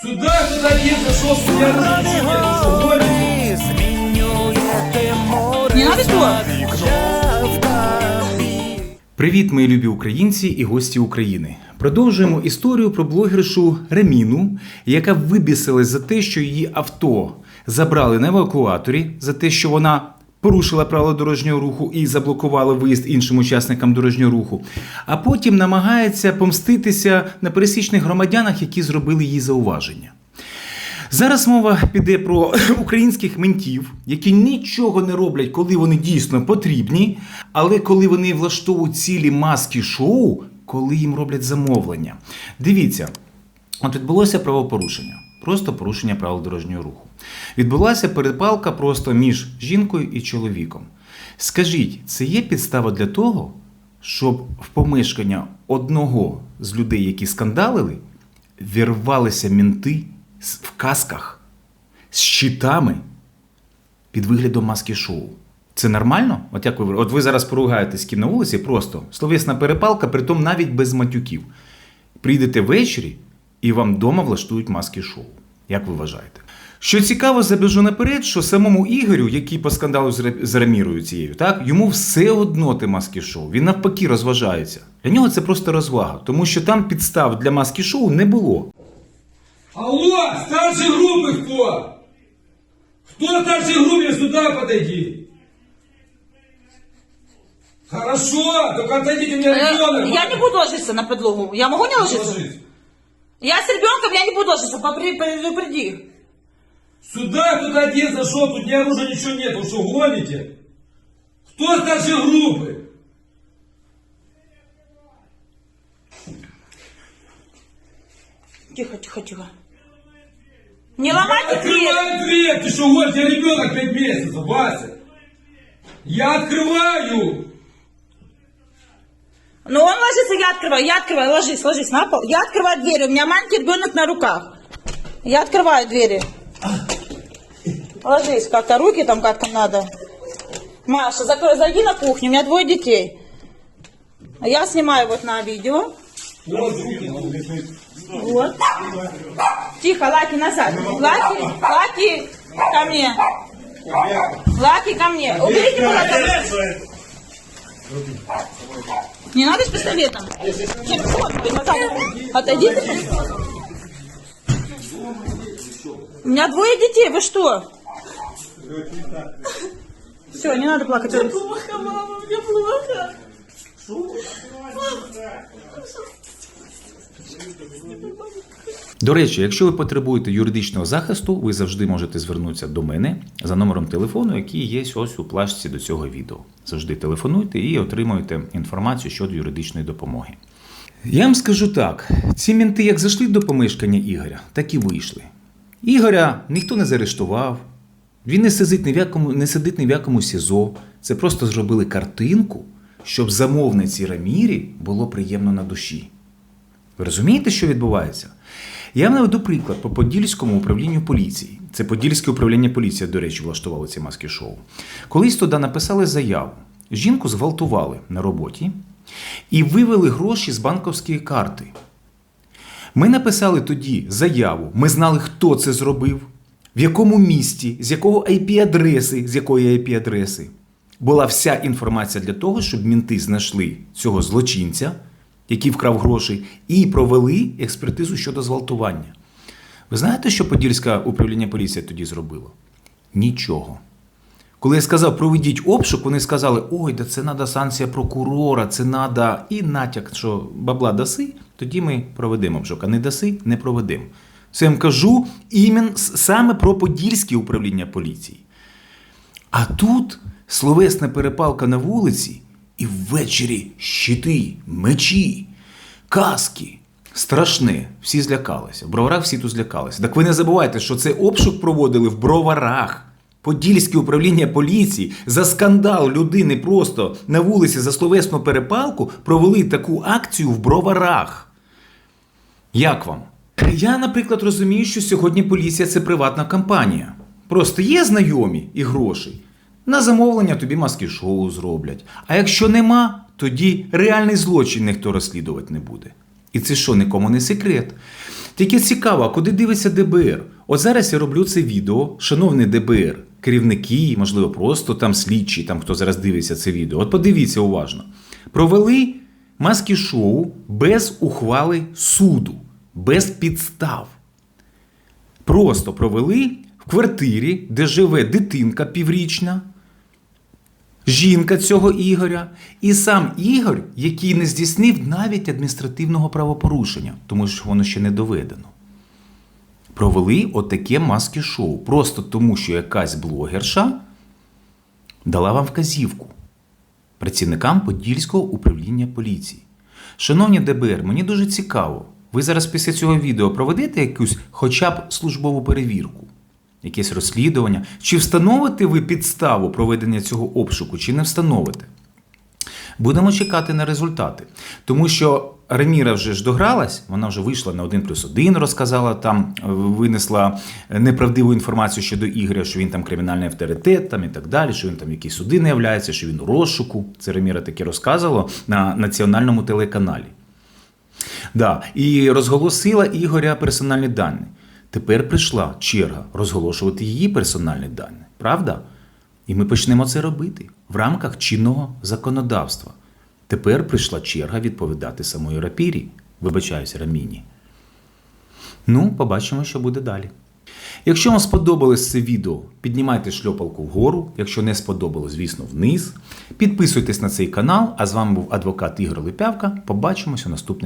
Сюда, куда не зашел, судья разрешил, что гонит? Не надо? Привіт, мої любі українці і гості України. Продовжуємо історію про блогершу Реміну, яка вибісилась за те, що її авто забрали на евакуаторі, за те, що вона порушила правила дорожнього руху і заблокувала виїзд іншим учасникам дорожнього руху. А потім намагається помститися на пересічних громадянах, які зробили їй зауваження. Зараз мова піде про українських ментів, які нічого не роблять, коли вони дійсно потрібні, але коли вони влаштовують цілі маски шоу, коли їм роблять замовлення. Дивіться, от відбулося правопорушення, просто порушення правил дорожнього руху. Відбулася перепалка просто між жінкою і чоловіком. Скажіть, це є підстава для того, щоб в помешкання одного з людей, які скандалили, вірвалися мінти в касках з щитами під виглядом маски шоу. Це нормально? От як ви от ви зараз поругаєтесь ким на вулиці, просто словесна перепалка, притом навіть без матюків. Прийдете ввечері і вам вдома влаштують маски шоу. Як ви вважаєте? Що цікаво, забіжу наперед, що самому Ігорю, який по скандалу з Рамірою цією, так йому все одно те маски шоу. Він навпаки розважається. Для нього це просто розвага, тому що там підстав для маски шоу не було. Алло, старшей группы кто? Кто старшей группе сюда подойди? Хорошо, только отойдите мне ребенок. Я не буду ложиться на подлогу. Я могу не ложиться? Я с ребенком, я не буду ложиться. Попри- Предупреди. Сюда кто-то один зашел, тут ни оружия, ничего нет. Вы что, гоните? Кто старшей группы? Тихо, тихо, тихо. Не ломайте дверь. Открываю дверь, ты что, гонишь? Тебя ребенок 5 месяцев, Вася. Я открываю. Ну он ложится, я открываю, я открываю, ложись, ложись на пол. Я открываю двери, у меня маленький ребенок на руках. Я открываю двери. Ложись, как-то руки там как-то надо. Маша, закрой, зайди на кухню, у меня двое детей. Я снимаю вот на видео. Вот. Тихо, Лаки, назад. Лаки, Лаки, ко мне. Лаки, ко мне. Уберите, пожалуйста. Не надо с пистолетом. Отойдите. У меня двое детей, вы что? Все, не надо плакать. Мне плохо, мама, мне плохо. До речі, якщо ви потребуєте юридичного захисту, ви завжди можете звернутися до мене за номером телефону, який є ось у плашці до цього відео. Завжди телефонуйте і отримуєте інформацію щодо юридичної допомоги. Я вам скажу так: ці мінти як зайшли до помешкання Ігоря, так і вийшли. Ігоря ніхто не заарештував, він не сидить ні в якому, не сидить ні в якому СІЗО. Це просто зробили картинку, щоб замовниці Рамірі було приємно на душі. Ви розумієте, що відбувається? Я вам наведу приклад по Подільському управлінню поліції. Це Подільське управління поліції, до речі, влаштувало ці маски шоу. Колись туди написали заяву. Жінку зґвалтували на роботі і вивели гроші з банковської карти. Ми написали тоді заяву. Ми знали, хто це зробив, в якому місті, з якого IP-адреси, з якої IP-адреси. Була вся інформація для того, щоб мінти знайшли цього злочинця, який вкрав гроші, і провели експертизу щодо зґвалтування. Ви знаєте, що Подільське управління поліції тоді зробило? Нічого. Коли я сказав, проведіть обшук, вони сказали: ой, да це треба санкція прокурора, це треба і натяк, що бабла даси, тоді ми проведемо обшук. А не даси, не проведемо. Це я вам кажу імен, саме про Подільське управління поліції. А тут словесна перепалка на вулиці, і ввечері щити, мечі, каски. Страшне, всі злякалися. В броварах всі тут злякалися. Так ви не забувайте, що це обшук проводили в броварах. Подільське управління поліції за скандал людини просто на вулиці за словесну перепалку провели таку акцію в броварах. Як вам? Я, наприклад, розумію, що сьогодні поліція це приватна компанія. Просто є знайомі і гроші. На замовлення тобі маски шоу зроблять. А якщо нема, тоді реальний злочин ніхто розслідувати не буде. І це що, нікому не секрет. Тільки цікаво, куди дивиться ДБР? От зараз я роблю це відео, шановний ДБР, керівники, можливо, просто там слідчі, там хто зараз дивиться це відео. От подивіться уважно. Провели маски шоу без ухвали суду, без підстав. Просто провели в квартирі, де живе дитинка піврічна, жінка цього Ігоря, і сам Ігор, який не здійснив навіть адміністративного правопорушення, тому що воно ще не доведено. Провели отаке маски шоу. Просто тому, що якась блогерша дала вам вказівку працівникам Подільського управління поліції. Шановні ДБР, мені дуже цікаво. Ви зараз після цього відео проведете якусь хоча б службову перевірку, якесь розслідування, чи встановите ви підставу проведення цього обшуку, чи не встановите. Будемо чекати на результати. Тому що Реміра вже ж догралась, вона вже вийшла на 1 плюс 1, розказала там, е, винесла неправдиву інформацію щодо Ігоря, що він там кримінальний авторитет там, і так далі, що він там якісь суди не являється, що він у розшуку. Це Реміра таке розказувала на національному телеканалі. Да, і розголосила Ігоря персональні дані. Тепер прийшла черга розголошувати її персональні дані, правда? І ми почнемо це робити в рамках чинного законодавства. Тепер прийшла черга відповідати самої рапірі, вибачаюся, раміні. Ну, побачимо, що буде далі. Якщо вам сподобалось це відео, піднімайте шльопалку вгору. Якщо не сподобалось, звісно, вниз. Підписуйтесь на цей канал. А з вами був адвокат Ігор Липявка. Побачимося у наступних